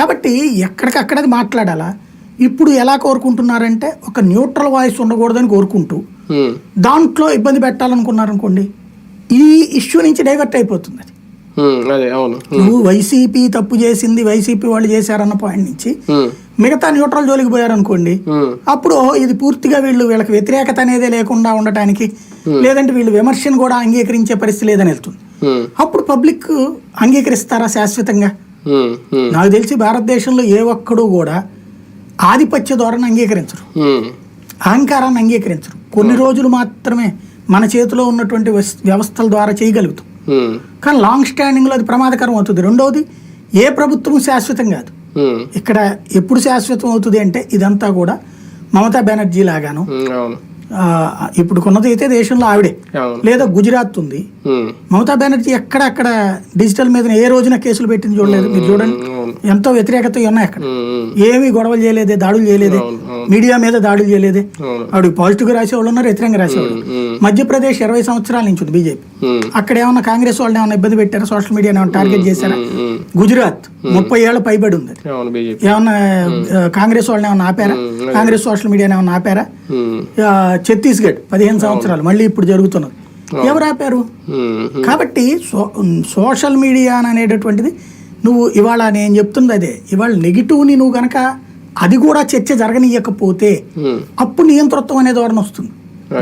కాబట్టి ఎక్కడికక్కడది మాట్లాడాలా? ఇప్పుడు ఎలా కోరుకుంటున్నారంటే ఒక న్యూట్రల్ వాయిస్ ఉండకూడదని కోరుకుంటూ దాంట్లో ఇబ్బంది పెట్టాలనుకున్నారనుకోండి ఈ ఇష్యూ నుంచి డైవర్ట్ అయిపోతుంది అది. నువ్వు వైసీపీ తప్పు చేసింది వైసీపీ వాళ్ళు చేశారన్న పాయింట్ నుంచి మిగతా న్యూట్రల్ జోలికి పోయారనుకోండి అప్పుడు ఇది పూర్తిగా వీళ్ళు వీళ్ళకి వ్యతిరేకత అనేదే లేకుండా ఉండటానికి లేదంటే వీళ్ళు విమర్శను కూడా అంగీకరించే పరిస్థితి లేదని వెళ్తుంది. అప్పుడు పబ్లిక్ అంగీకరిస్తారా శాశ్వతంగా? నాకు తెలిసి భారతదేశంలో ఏ ఒక్కడు కూడా ఆధిపత్య ధోరణి అంగీకరించరు. అహంకారాన్ని అంగీకరించరు. కొన్ని రోజులు మాత్రమే మన చేతిలో ఉన్నటువంటి వ్యవస్- వ్యవస్థల ద్వారా చేయగలుగుతాం. కానీ లాంగ్ స్టాండింగ్లో అది ప్రమాదకరం అవుతుంది. రెండవది ఏ ప్రభుత్వం శాశ్వతం కాదు. ఇక్కడ ఎప్పుడు శాశ్వతం అవుతుంది అంటే ఇదంతా కూడా మమతా బెనర్జీ లాగాను ఉమ్, అవును ఆ, ఇప్పుడు కొన్నది అయితే దేశంలో ఆవిడే. లేదా గుజరాత్ ఉంది. మమతా బెనర్జీ ఎక్కడ అక్కడ డిజిటల్ మీద ఏ రోజున కేసులు పెట్టింది చూడలేదు. మీరు చూడండి. ఎంతో వ్యతిరేకత ఉన్నాయి అక్కడ. ఏమీ గొడవలు చేయలేదే దాడులు చేయలేదే మీడియా మీద దాడులు చేయలేదే. ఆవిడ పాజిటివ్గా రాసేవాళ్ళు ఉన్నారు వ్యతిరేకంగా రాసేవాళ్ళు మధ్యప్రదేశ్ ఇరవై సంవత్సరాల నుంచి ఉంది బీజేపీ. అక్కడ ఏమన్నా కాంగ్రెస్ వాళ్ళని ఏమన్నా ఇబ్బంది పెట్టారా? సోషల్ మీడియా ఏమన్నా టార్గెట్ చేశారా? గుజరాత్ ముప్పై ఏళ్ళ పైబడి ఉంది ఏమన్నా కాంగ్రెస్ వాళ్ళని ఏమన్నా ఆపారా? కాంగ్రెస్ సోషల్ మీడియాని ఏమన్నా ఆపారా? ఛత్తీస్గఢ్ పదిహేను సంవత్సరాలు మళ్ళీ ఇప్పుడు జరుగుతున్నది. ఎవరు ఆపారు? కాబట్టి సోషల్ మీడియా అనేటటువంటిది నువ్వు ఇవాళ నేను చెప్తున్నది అదే. ఇవాళ నెగిటివ్ని నువ్వు గనక అది కూడా చర్చ జరగనీయకపోతే అప్పుడు నియంతృత్వం అనే ధోరణి వస్తుంది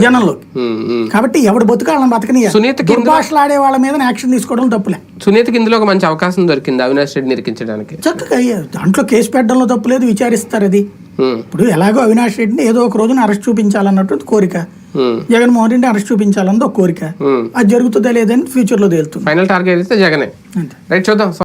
జనంలోకి. కాబట్టి ఎవడు బతుకాలని బతకనీయ సునీత కింద- దుర్భాషలు ఆడే వాళ్ళ మీద యాక్షన్ తీసుకోవడం తప్పులే. సునీతకి ఇందులో ఒక మంచి అవకాశం దొరికింది అవినాష్ రెడ్డి నిరికించడానికి చక్కగా. దాంట్లో కేసు పెట్టడంలో తప్పులేదు విచారిస్తారు అది. ఇప్పుడు ఎలాగో అవినాష్ రెడ్డిని ఏదో ఒక రోజున అరెస్ట్ చూపించాలన్నటువంటి కోరిక. జగన్మోహన్ రెడ్డిని అరెస్ట్ చూపించాలన్నది ఒక కోరిక. అది జరుగుతుందా లేదని ఫ్యూచర్లో తేలుతుంది. ఫైనల్ టార్గెట్ అయితే జగనే. రైట్ చూద్దాం.